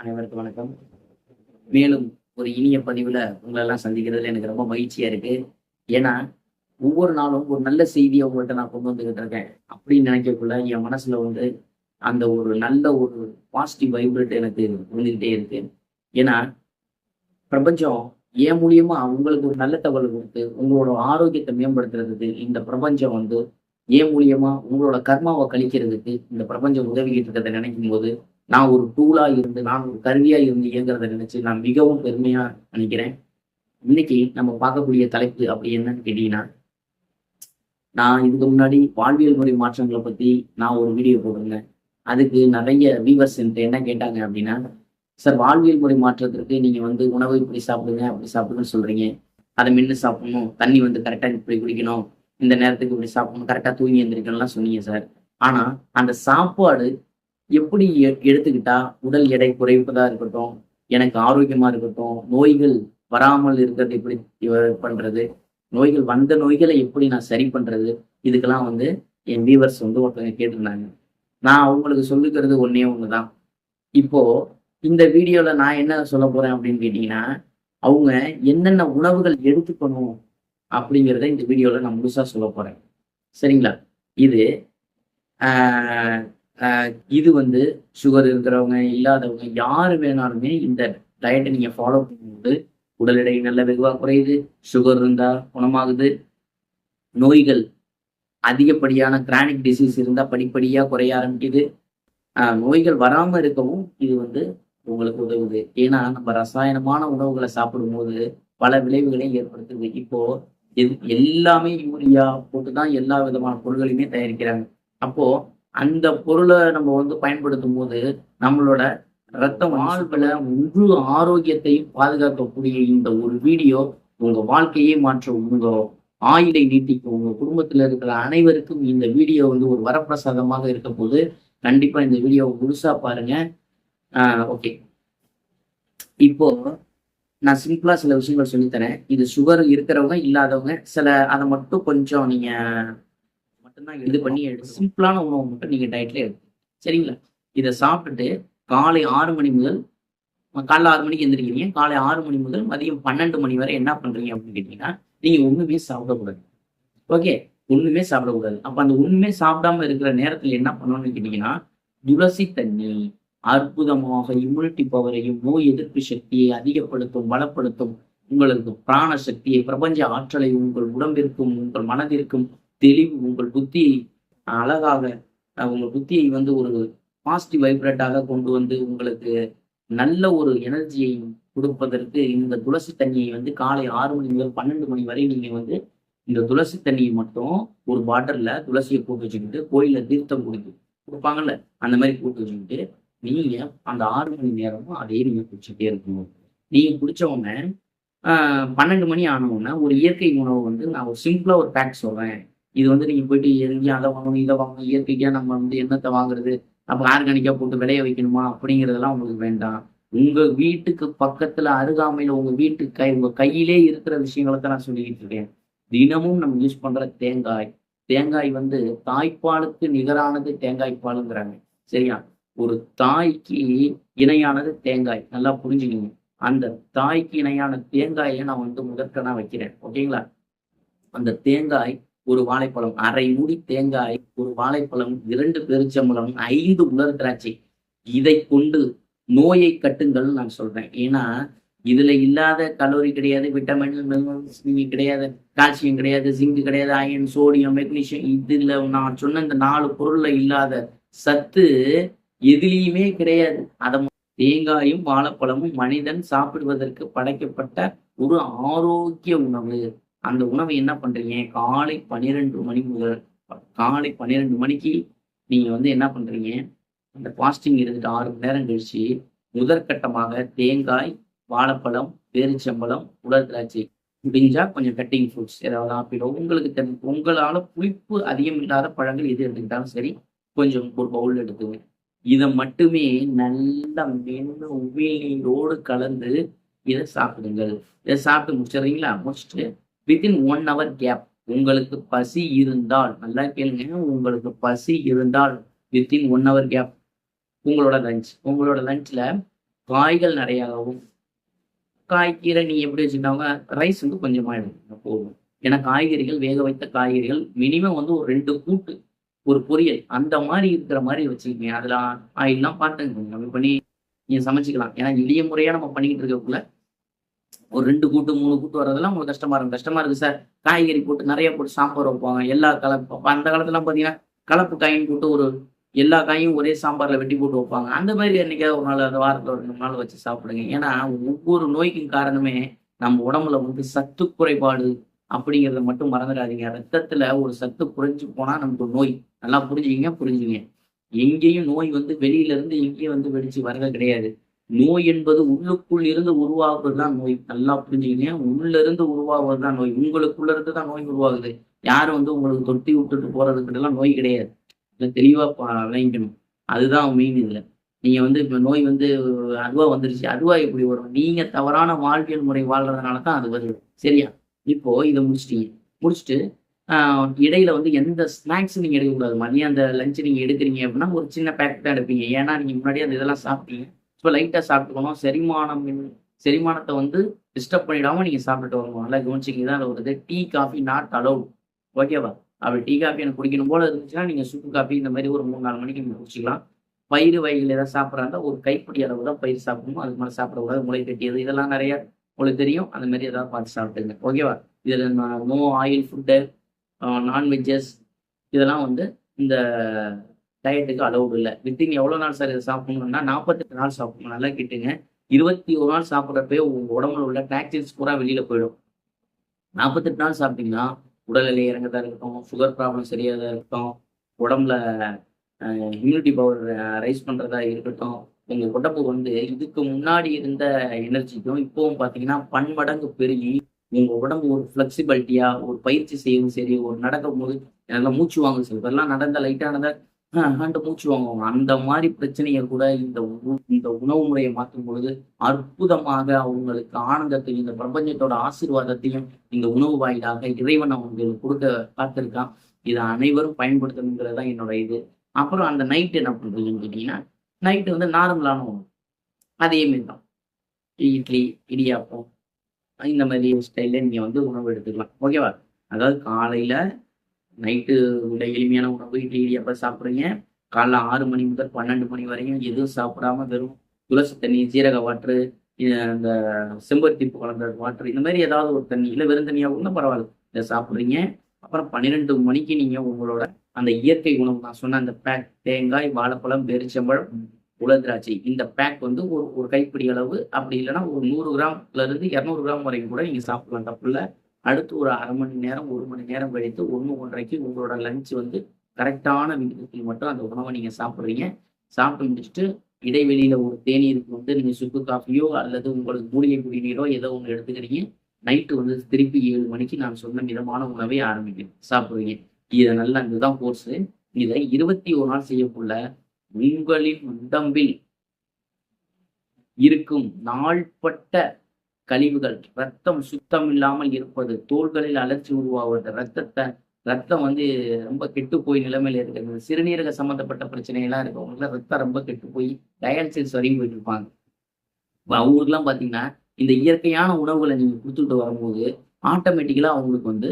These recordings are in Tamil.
அனைவருக்கும் வணக்கம். மேலும் ஒரு இனிய பதிவில் உங்களெல்லாம் சந்திக்கிறதுல எனக்கு ரொம்ப மகிழ்ச்சியாக இருக்கு. ஏன்னா ஒவ்வொரு நாளும் ஒரு நல்ல செய்தியை உங்கள்கிட்ட நான் கொண்டு வந்துகிட்டு இருக்கேன். அப்படின்னு நினைக்கக்குள்ள என் மனசுல வந்து அந்த ஒரு நல்ல ஒரு பாசிட்டிவ் வைப்ரேட் எனக்கு வந்துகிட்டே இருக்கு. ஏன்னா பிரபஞ்சம் ஏன் மூலியமா உங்களுக்கு ஒரு நல்ல தகவல் கொடுத்து உங்களோட ஆரோக்கியத்தை மேம்படுத்துறதுக்கு இந்த பிரபஞ்சம் வந்து ஏன் மூலியமா உங்களோட கர்மாவை கழிக்கிறதுக்கு இந்த பிரபஞ்சம் உதவிக்கிட்டு இருக்கிறத நினைக்கும் போது நான் ஒரு டூலா இருந்து நான் ஒரு கருவியா இருந்து இயங்குறத நினைச்சு நான் மிகவும் பெருமையா நினைக்கிறேன். இன்னைக்கு நம்ம பார்க்கக்கூடிய தலைப்பு அப்படி என்னன்னு கேட்டீங்கன்னா நான் இதுக்கு முன்னாடி வாழ்வியல் முறை மாற்றங்களை பத்தி நான் ஒரு வீடியோ போட்டிருந்தேன். அதுக்கு நிறைய வியூவர்ஸ் என்ன கேட்டாங்க அப்படின்னா சார் வாழ்வியல் முறை மாற்றத்திற்கு நீங்கள் வந்து உணவை இப்படி சாப்பிடுங்க அப்படி சாப்பிடுங்கன்னு சொல்கிறீங்க அதை மென்று சாப்பிடணும். தண்ணி வந்து கரெக்டாக இப்படி குடிக்கணும். இந்த நேரத்துக்கு இப்படி சாப்பிடணும். கரெக்டாக தூங்கி எந்திரிக்கணும்லாம் சொன்னீங்க சார். ஆனால் அந்த சாப்பாடு எப்படி எ- எடுத்துக்கிட்டா உடல் எடை குறைப்பதா இருக்கட்டும் எனக்கு ஆரோக்கியமா இருக்கட்டும் நோய்கள் வராமல் இருக்கிறது எப்படி பண்றது நோய்கள் வந்த நோய்களை எப்படி நான் சரி பண்றது இதுக்கெல்லாம் வந்து என் வியூவர்ஸ் வந்து ஒருத்தவங்க கேட்டிருந்தாங்க. நான் அவங்களுக்கு சொல்லிக்கிறது ஒன்னே ஒண்ணுதான். இப்போ இந்த வீடியோல நான் என்ன சொல்ல போறேன் அப்படின்னு கேட்டீங்கன்னா அவங்க என்னென்ன உணவுகள் எடுத்துக்கணும் அப்படிங்கிறத இந்த வீடியோல நான் முழுசா சொல்ல போறேன். சரிங்களா? இது ஆஹ், இது வந்து சுகர் இருக்கிறவங்க இல்லாதவங்க யார் வேணாலுமே இந்த டயட்டை நீங்க ஃபாலோ பண்ணும்போது உடல் எடை நல்ல வெகுவாக குறையுது சுகர் இருந்தா குணமாகுது நோய்கள் அதிகப்படியான கிரானிக் டிசீஸ் இருந்தா படிப்படியா குறைய ஆரம்பிக்குது. நோய்கள் வராம இருக்கவும் இது வந்து உங்களுக்கு உதவுது. ஏன்னா நம்ம ரசாயனமான உணவுகளை சாப்பிடும்போது பல விளைவுகளையும் ஏற்படுத்துது. இப்போ எல்லாமே யூரியா போட்டுதான் எல்லா விதமான பொருட்களையுமே தயாரிக்கிறாங்க. அப்போ அந்த பொருளை நம்ம வந்து பயன்படுத்தும் போது நம்மளோட ரத்த வாழ்வில் முழு ஆரோக்கியத்தையும் பாதுகாக்கக்கூடிய இந்த ஒரு வீடியோ உங்க வாழ்க்கையை மாற்றும். உங்க ஆயிலை நீட்டிக்கும். உங்க குடும்பத்துல இருக்கிற அனைவருக்கும் இந்த வீடியோ வந்து ஒரு வரப்பிரசாதமாக இருக்க போது கண்டிப்பா இந்த வீடியோவை முழுசா பாருங்க. ஓகே. இப்போ நான் சிம்பிளா சில விஷயங்கள் சொல்லித்தரேன். இது சுகர் இருக்கிறவங்க இல்லாதவங்க சில அதை மட்டும் கொஞ்சம் நீங்க மட்டும்தான் இது பண்ணி சிம்பிளான உணவு மட்டும் நீங்க டயட்ல எடுத்து சரிங்களா? இதை சாப்பிட்டுட்டு காலை ஆறு மணி முதல் காலைல ஆறு மணிக்கு எந்திரிக்கிறீங்க. காலை ஆறு மணி முதல் மதியம் பன்னெண்டு மணி வரை என்ன பண்றீங்க அப்படின்னு கேட்டீங்கன்னா நீங்க ஒண்ணுமே சாப்பிடக்கூடாது. ஓகே? ஒண்ணுமே சாப்பிடக்கூடாது. அப்ப அந்த ஒண்ணுமே சாப்பிடாம இருக்கிற நேரத்துல என்ன பண்ணணும்னு கேட்டீங்கன்னா துளசி தண்ணி அற்புதமாக இம்யூனிட்டி பவரையும் நோய் எதிர்ப்பு சக்தியை அதிகப்படுத்தும் பலப்படுத்தும் உங்களுக்கு பிராண சக்தியை பிரபஞ்ச ஆற்றலை உங்கள் உடம்பிற்கும் உங்கள் மனதிற்கும் தெளிவு உங்கள் புத்தியை அழகாக உங்கள் புத்தியை வந்து ஒரு பாசிட்டிவ் வைப்ரேட்டாக கொண்டு வந்து உங்களுக்கு நல்ல ஒரு எனர்ஜியை கொடுப்பதற்கு இந்த துளசி தண்ணியை வந்து காலை ஆறு மணி முதல் பன்னெண்டு மணி வரை நீங்கள் வந்து இந்த துளசி தண்ணியை மட்டும் ஒரு பாட்டில்ல துளசியை போட்டு வச்சுக்கிட்டு கோயிலில் தீர்த்தம் கொடுத்து கொடுப்பாங்கல்ல அந்த மாதிரி போட்டு வச்சுக்கிட்டு நீங்கள் அந்த ஆறு மணி நேரமும் அதே நீங்கள் குடிச்சுட்டே இருக்கணும். நீங்கள் குடிச்சவங்க பன்னெண்டு மணி ஆனவுடனே ஒரு இயற்கை உணவு வந்து நான் ஒரு சிம்பிளாக ஒரு பேக் சொல்கிறேன் இது வந்து நீங்க போயிட்டு எங்கேயும் அதை வாங்கணும் இதை வாங்கணும் இயற்கைக்கா நம்ம வந்து என்னத்தை வாங்குறது நம்ம ஆர்கானிக்கா போட்டு விளைய வைக்கணுமா அப்படிங்கிறதெல்லாம் உங்களுக்கு வேண்டாம். உங்க வீட்டுக்கு பக்கத்துல அருகாமையில உங்க வீட்டு கை உங்க கையிலே இருக்கிற விஷயங்களை நான் சொல்லிக்கிட்டு இருக்கேன். தினமும் நம்ம யூஸ் பண்ற தேங்காய் தேங்காய் வந்து தாய்ப்பாலுக்கு நிகரானது தேங்காய் பாலுங்கிறாங்க. சரியா? ஒரு தாய்க்கு இணையானது தேங்காய். நல்லா புரிஞ்சுக்கணும் அந்த தாய்க்கு இணையான தேங்காயை நான் வந்து முதற்கனா வைக்கிறேன். ஓகேங்களா? அந்த தேங்காய் ஒரு வாழைப்பழம் அரை மூடி தேங்காய் ஒரு வாழைப்பழம் இரண்டு பெருச்சம்பழம் ஐந்து உலர் திராட்சை. இதை கொண்டு நோயை கட்டுங்கள் நான் சொல்றேன். ஏன்னா இதுல இல்லாத கலோரி கிடையாது விட்டமின் கிடையாது கால்சியம் கிடையாது ஜிங்க் கிடையாது அயன் சோடியம் மெக்னீஷியம் இதுல நான் சொன்ன இந்த நாலு பொருள்ல இல்லாத சத்து எதுலேயுமே கிடையாது. அதை தேங்காயும் வாழைப்பழமும் மனிதன் சாப்பிடுவதற்கு படைக்கப்பட்ட ஒரு ஆரோக்கிய உணவு. அந்த உணவை என்ன பண்றீங்க? காலை பன்னிரெண்டு மணி முதல் காலை பன்னிரெண்டு மணிக்கு நீங்க வந்து என்ன பண்றீங்க? அந்த பாஸ்டிங் இருந்துட்டு ஆறு மணி நேரம் கழிச்சு முதற்கட்டமாக தேங்காய் வாழைப்பழம் பேரிச்சம்பழம் உலர் திராட்சை முடிஞ்சா கொஞ்சம் கட்டிங் ஃப்ரூட்ஸ் ஏதாவது ஆப்பிளோ உங்களுக்கு தெரிஞ்ச உங்களால புளிப்பு அதிகம் இல்லாத பழங்கள் எது எடுத்துக்கிட்டாலும் சரி கொஞ்சம் ஒரு பவுல் எடுத்துங்க. இதை மட்டுமே நல்லா மென்று உமிழ் நீரோடு கலந்து இதை சாப்பிடுங்கள். இதை சாப்பிட்டு முடிச்சிடுறீங்களா? முடிச்சுட்டு வித்தின் ஒன் ஹவர் கேப் உங்களுக்கு பசி இருந்தால் நல்லா கேளுங்க உங்களுக்கு பசி இருந்தால் வித்தின் ஒன் ஹவர் கேப் உங்களோட லஞ்ச் உங்களோட லஞ்சில் காய்கள் நிறையாகவும் காய்கீரை நீ எப்படி வச்சுக்கிட்டாங்க ரைஸ் வந்து கொஞ்சமாக போகும் போதும். ஏன்னா காய்கறிகள் வேக வைத்த காய்கறிகள் மினிமம் வந்து ஒரு ரெண்டு கூட்டு ஒரு பொரியல் அந்த மாதிரி இருக்கிற மாதிரி வச்சுக்கோங்க. அதில் ஆயில்லாம் பார்த்துங்க கம்மி பண்ணி நீங்கள் சமைச்சிக்கலாம். ஏன்னா எளிய முறையாக நம்ம பண்ணிக்கிட்டு இருக்கக்குள்ள ஒரு ரெண்டு கூட்டு மூணு கூட்டு வர்றதெல்லாம் உங்களுக்கு கஷ்டமா இருக்கும். கஷ்டமா இருக்கு சார். காய்கறி போட்டு நிறைய போட்டு சாம்பார் வைப்பாங்க. எல்லா கலப்பு அந்த காலத்துலாம் பாத்தீங்கன்னா கலப்பு காயின் போட்டு ஒரு எல்லா காயும் ஒரே சாம்பார்ல வெட்டி போட்டு வைப்பாங்க. அந்த மாதிரி என்னைக்காவது ஒரு நாள் அந்த வாரத்துல ஒரு ரெண்டு நாள் வச்சு சாப்பிடுங்க. ஏன்னா ஒவ்வொரு நோய்க்கும் காரணமே நம்ம உடம்புல வந்து சத்து குறைபாடு அப்படிங்கிறத மட்டும் மறந்துடாதீங்க. ரத்தத்துல ஒரு சத்து குறைஞ்சு போனா நமக்கு நோய். நல்லா புரிஞ்சுக்கிங்க புரிஞ்சுங்க. எங்கேயும் நோய் வந்து வெளியில இருந்து எங்கேயும் வந்து வெடிச்சு வர்றது கிடையாது. நோய் என்பது உள்ளுக்குள் இருந்து உருவாகுறது தான் நோய். நல்லா புரிஞ்சுக்கிங்க உள்ள இருந்து உருவாகுறது தான் நோய். உங்களுக்குள்ள இருந்து தான் நோய் உருவாகுது. யாரும் வந்து உங்களுக்கு தொட்டி விட்டுட்டு போறதுக்கு எல்லாம் நோய் கிடையாது. இல்லை தெளிவா விளைஞ்சணும் அதுதான் மெயின் இதுல. நீங்க வந்து இப்ப நோய் வந்து அதுவா வந்துருச்சு. அதுவா எப்படி வரும்? நீங்க தவறான வாழ்வியல் முறை வாழ்றதுனால தான் அது வருது. சரியா? இப்போ இதை முடிச்சிட்டீங்க. முடிச்சுட்டு ஆஹ், இடையில வந்து எந்த ஸ்நாக்ஸ் நீங்க எடுக்கக்கூடாது. மதியம் அந்த லஞ்ச் நீங்க எடுக்கிறீங்க அப்படின்னா ஒரு சின்ன பேக்கெட் தான் எடுப்பீங்க. ஏன்னா நீங்க முன்னாடி அந்த இதெல்லாம் சாப்பிட்டீங்க. இப்போ லைட்டாக சாப்பிட்டுக்கணும். செரிமானம் செரிமானத்தை வந்து டிஸ்டர்ப் பண்ணிடாமல் நீங்கள் சாப்பிட்டுட்டு வரணும். நல்லா கவனிச்சிங்க தான் வருது டீ காஃபி நாட் அலவுட் ஓகேவா அப்படி டீ காஃபி எனக்கு குடிக்கணும் போல இருந்துச்சுன்னா நீங்கள் சுக்கு காஃபி இந்த மாதிரி ஒரு மூணு நாலு மணிக்கு நீங்கள் குடிச்சிக்கலாம். பயிறு வகைகள் ஏதாவது சாப்பிட்றாங்க. ஒரு கைப்பிடி அளவு தான் பயிர் சாப்பிடணும். அதுக்கு மேலே சாப்பிடக்கூடாது. முளை கட்டியது இதெல்லாம் நிறைய உங்களுக்கு தெரியும். அந்த மாதிரி ஏதாவது பார்த்து சாப்பிட்டுங்க. ஓகேவா இதில் நோ ஆயில் ஃபுட்டு நான்வெஜ்ஜஸ் இதெல்லாம் வந்து இந்த டயட்டுக்கு அலௌடு இல்லை. வித்தின் எவ்வளோ நாள் சார் இதை சாப்பிடணும்னா நாற்பத்தெட்டு நாள் சாப்பிடணும். நல்லா கேட்டுங்க. இருபத்தி ஒரு நாள் சாப்பிட்றப்பே உங்கள் உடம்புல உள்ள டாக்ஸின்ஸ் பூரா வெளியில போயிடும். நாற்பத்தெட்டு நாள் சாப்பிட்டீங்கன்னா உடல் இறங்கதாக இருக்கட்டும் சுகர் ப்ராப்ளம் சரியாதா இருக்கட்டும் உடம்புல இம்யூனிட்டி பவர் ரைஸ் பண்றதா இருக்கட்டும் எங்கள் உடம்பு வந்து இதுக்கு முன்னாடி இருந்த எனர்ஜிக்கும் இப்போவும் பார்த்தீங்கன்னா பன்மடங்கு பெருகி உங்க உடம்பு ஒரு ஃப்ளெக்சிபிலிட்டியாக ஒரு பயிற்சி செய்யவும் சரி ஒரு நடக்கும் போது நல்லா மூச்சு வாங்க சரி இதெல்லாம் நடந்த லைட்டானதை ஆண்டு மூச்சு வாங்குவாங்க. அந்த மாதிரி பிரச்சனையை கூட இந்த இந்த உணவு முறையை மாற்றும் பொழுது அற்புதமாக அவங்களுக்கு ஆனந்தத்தையும் இந்த பிரபஞ்சத்தோட ஆசீர்வாதத்தையும் இந்த உணவு வாயிலாக இறைவன் அவங்களுக்கு கொடுக்க காத்திருக்கான். இதை அனைவரும் பயன்படுத்தணுங்கிறது தான் என்னோட இது. அப்புறம் அந்த நைட் என்ன பண்றீங்கன்னு கேட்டீங்கன்னா நைட்டு வந்து நார்மலான உணவு. அதே மாதிரி தான். இட்லி இடியாப்பம் இந்த மாதிரி ஸ்டைலில் நீங்கள் வந்து உணவு எடுத்துக்கலாம். ஓகேவா அதாவது காலையில் நைட்டு உள்ள எளிமையான உணவு இட்லி இடியாப்பம் சாப்பிட்றீங்க. காலைல ஆறு மணி முதல் பன்னெண்டு மணி வரையும் எதுவும் சாப்பிடாம வெறும் துளசி தண்ணி சீரக வாட்டரு இந்த செம்பருத்தி பூ கலந்த இந்த மாதிரி ஏதாவது ஒரு தண்ணி இல்லை வெறும் தண்ணியாக கூட பரவாயில்ல இதை சாப்பிட்றீங்க. அப்புறம் பன்னிரெண்டு மணிக்கு நீங்கள் உங்களோட அந்த இயற்கை உணவு நான் சொன்ன அந்த பேக் தேங்காய் வாழைப்பழம் பேரிச்சம்பழம் உலர் இந்த பேக் வந்து ஒரு ஒரு கைப்பிடி அளவு. அப்படி இல்லைன்னா ஒரு நூறு கிராம்ல இருந்து இரநூறு கிராம் வரைக்கும் கூட நீங்கள் சாப்பிடலாம். தப்பு இல்லை அடுத்து ஒரு அரை மணி நேரம் ஒரு மணி நேரம் கழித்து ஒன்று ஒன்றரைக்கு உங்களோட லஞ்ச் வந்து கரெக்டான விகிதத்தில் மட்டும் அந்த உணவை நீங்கள் சாப்பிட்றீங்க. சாப்பிட்டு முடிச்சுட்டு இடைவெளியில் ஒரு தேநீருக்கு வந்து நீங்கள் சுக்கு காஃபியோ அல்லது உங்களுக்கு மூலிகை குடிநீரோ ஏதோ ஒன்று எடுத்துக்கிறீங்க. நைட்டு வந்து திருப்பி ஏழு மணிக்கு நான் சொன்ன மிதமான உணவை ஆரம்பிக்கணும் சாப்பிடுவீங்க. இதை நல்லா இதுதான் கோர்ஸு இதை இருபத்தி ஒரு நாள் செய்யக்குள்ள உங்களின் உடம்பில் இருக்கும் நாள்பட்ட கழிவுகள் ரத்தம் சுத்தம் இல்லாமல் இருப்பது தோள்களில் அலர்ச்சி உருவாவது ரத்தத்தை ரத்தம் வந்து ரொம்ப கெட்டு போய் நிலைமையில இருக்கிறது. சிறுநீரக சம்பந்தப்பட்ட பிரச்சனைகள்லாம் இருக்கவங்களுக்கு ரத்தம் ரொம்ப கெட்டு போய் டயாலிசிஸ் வரையும் போயிட்டு இருப்பாங்க. அவங்களுக்குலாம் பார்த்தீங்கன்னா இந்த இயற்கையான உணவுகளை நீங்கள் கொடுத்துட்டு வரும்போது ஆட்டோமேட்டிக்கலாக அவங்களுக்கு வந்து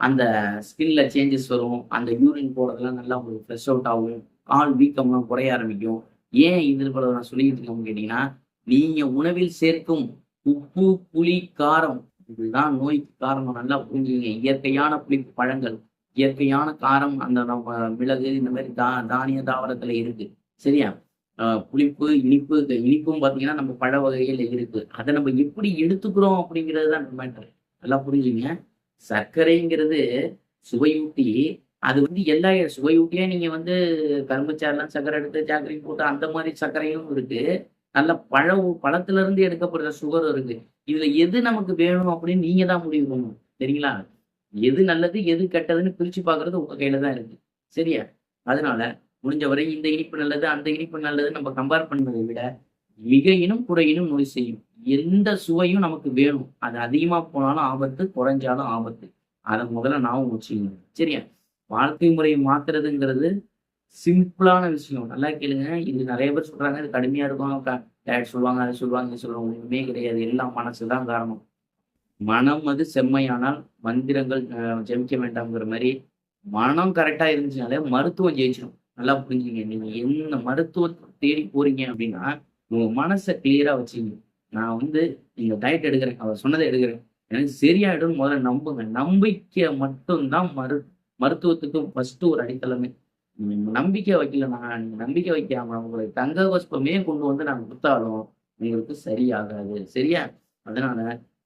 அந்த ஸ்கின்ல சேஞ்சஸ் வரும். அந்த யூரின் போடுறதுலாம் நல்லா உங்களுக்கு ஃப்ரெஷ் அவுட் ஆகும். கால் வீக்கம்லாம் குறைய ஆரம்பிக்கும். ஏன் இதில் போல நான் சொல்லிக்கிட்டு இருக்கேன் கேட்டீங்கன்னா நீங்கள் உணவில் சேர்க்கும் உப்பு புளி காரம். இதுதான் நோய்க்கு காரணம். நல்லா புரிஞ்சுங்க இயற்கையான புளிப்பு பழங்கள் இயற்கையான காரம் அந்த நம்ம மிளகு இந்த மாதிரி தா தானிய தாவரத்துல இருக்கு. சரியா? புளிப்பு இனிப்பு இனிப்பும் பார்த்தீங்கன்னா நம்ம பழ வகைகள் இருக்கு. அதை நம்ம எப்படி எடுத்துக்கிறோம் அப்படிங்கிறது தான் மேட்டர் நல்லா புரிஞ்சுங்க சர்க்கரைங்கிறது சுவையூட்டி அது வந்து எல்லா சுவையூட்டியா நீங்க வந்து கரும்புச்சாரெல்லாம் சர்க்கரை எடுத்து சாக்கரையும் போட்டு அந்த மாதிரி சர்க்கரையும் இருக்கு. நல்ல பழ பழத்துல இருந்து எடுக்கப்படுற சுகர் இருக்கு. இதுல எது நமக்கு வேணும் அப்படின்னு நீங்க தான் முடிவு பண்ணணும். சரிங்களா? எது நல்லது எது கெட்டதுன்னு பிரிச்சு பாக்குறது உங்க கையில தான் இருக்கு. சரியா? அதனால முடிஞ்சவரை இந்த இனிப்பு நல்லது அந்த இனிப்பு நல்லது நம்ம கம்பேர் பண்ணதை விட மிகையினும் குறையினும் நோய் செய்யும். எந்த சுவையும் நமக்கு வேணும். அது அதிகமா போனாலும் ஆபத்து குறைஞ்சாலும் ஆபத்து. அதை முதல்ல ஞாபகம் வச்சுக்கணும் சரியா? வாழ்க்கை முறையை மாத்துறதுங்கிறது சிம்பிளான விஷயம். நல்லா கேளுங்க. இது நிறைய பேர் சொல்றாங்க இது கடுமையா இருக்கும். டேட் சொல்லுவாங்க அது சொல்லுவாங்க இது சொல்லுவாங்க. ஒன்றுமே கிடையாது. எல்லாம் மனசு தான் காரணம். மனம் அது செம்மையானால் மந்திரங்கள் ஜெமிக்க வேண்டாம்ங்கிற மாதிரி மனம் கரெக்டாக இருந்துச்சுனாலே மருத்துவம் ஜெயிச்சிடும் நல்லா புரிஞ்சுங்க. நீங்க என்ன மருத்துவத்தை தேடி போறீங்க அப்படின்னா உங்க மனசை கிளியரா வச்சுங்க. நான் வந்து நீங்க டயட் எடுக்கிறேன். அவர் சொன்னதை எடுக்கிறேன். எனக்கு சரியாயிடும் முதல்ல நம்புங்க. நம்பிக்கை மட்டும்தான் மரு மருத்துவத்துக்கும் ஃபர்ஸ்ட் ஒரு அடித்தளமே. நம்பிக்கை வைக்கலன்னா நீங்க நம்பிக்கை வைக்காம உங்களை தங்க வஸ்பமே கொண்டு வந்து நான் கொடுத்தாலும் உங்களுக்கு சரியாகாது. சரியா? அதனால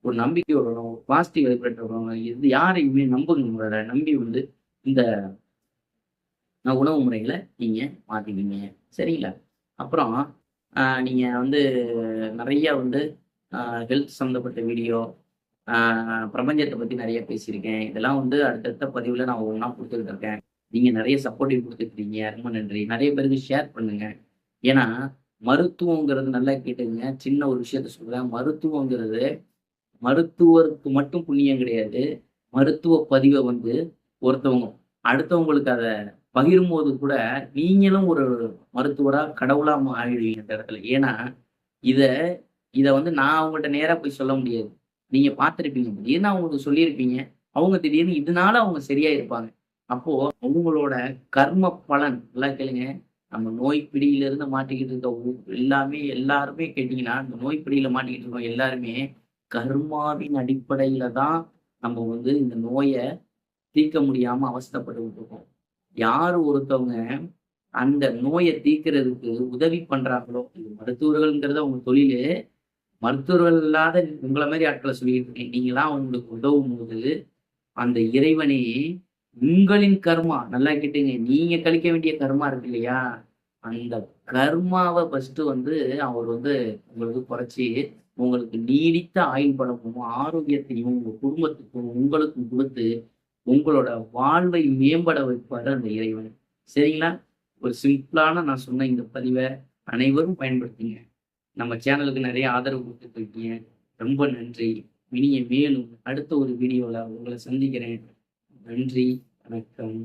ஒரு நம்பிக்கையோட ஒரு பாசிட்டிவ் வைப்ரேட்டர் இது யாரையுமே நம்புங்க உங்களோட நம்பி வந்து இந்த உணவு முறைகளை நீங்க மாத்திக்கிங்க. சரிங்களா? அப்புறம் நீங்க வந்து நிறைய வந்து ஹெல்த் சம்மந்தப்பட்ட வீடியோ பிரபஞ்சத்தை பத்தி நிறைய பேசியிருக்கேன். இதெல்லாம் வந்து அடுத்தடுத்த பதிவுல நான் ஒவ்வொன்றா கொடுத்துக்கிட்டு இருக்கேன். நீங்க நிறைய சப்போர்ட்டிங் கொடுத்துருக்கீங்க. ரொம்ப நன்றி. நிறைய பேருக்கு ஷேர் பண்ணுங்க. ஏன்னா மருத்துவங்கிறது நல்லா கேட்டுங்க சின்ன ஒரு விஷயத்த சொல்றேன். மருத்துவங்கிறது மருத்துவருக்கு மட்டும் புண்ணியம் கிடையாது. மருத்துவ பதிவை வந்து ஒருத்தவங்க அடுத்தவங்களுக்கு அதை பகிரும்போது கூட நீங்களும் ஒரு மருத்துவரா கடவுளா ஆகிடுவீங்க இந்த இடத்துல. ஏன்னா இத இதை வந்து நான் அவங்கள்ட்ட நேராக போய் சொல்ல முடியாது. நீங்க பார்த்துருப்பீங்க. திடீர்னு அவங்களுக்கு சொல்லியிருப்பீங்க. அவங்க திடீர்னு இதனால அவங்க சரியா இருப்பாங்க அப்போ அவங்களோட கர்ம பலன் எல்லாம் கேளுங்க. நம்ம நோய் பிடியிலிருந்து மாட்டிக்கிட்டு இருக்க எல்லாமே எல்லாருமே கேட்டீங்கன்னா இந்த நோய் பிடியில மாட்டிக்கிட்டு இருக்கோம் எல்லாருமே கர்மாவின் அடிப்படையில தான் நம்ம வந்து இந்த நோயை தீர்க்க முடியாம அவஸ்தைப்பட்டு இருக்கோம். யார் ஒருத்தவங்க அந்த நோயை தீர்க்கறதுக்கு உதவி பண்றாங்களோ இது மருத்துவர்கள்ங்கிறது அவங்க தொழிலு மருத்துவர்கள் இல்லாத உங்களை மாதிரி ஆட்களை சொல்லிட்டு இருக்கேன் நீங்களாம் அவங்களுக்கு உதவும் போது அந்த இறைவனை உங்களின் கர்மா நல்லா கேட்டுங்க. நீங்க கழிக்க வேண்டிய கர்மா இருக்கு இல்லையா? அந்த கர்மாவை ஃபர்ஸ்ட் வந்து அவர் வந்து உங்களுக்கு குறைச்சி உங்களுக்கு நீடித்த ஆயுள் பழக்கமும் ஆரோக்கியத்தையும் உங்க குடும்பத்துக்கும் உங்களுக்கும் கொடுத்து உங்களோட வாழ்வை மேம்பட வைப்பாரு அந்த இறைவன். சரிங்களா? ஒரு சிம்பிளான நான் சொன்ன இந்த பதிவை அனைவரும் பயன்படுத்துங்க. நம்ம சேனலுக்கு நிறைய ஆதரவு கொடுத்துட்டு இருக்கீங்க. ரொம்ப நன்றி. இனிய மேலும் அடுத்த ஒரு வீடியோவில் உங்களை சந்திக்கிறேன். நன்றி. வணக்கம்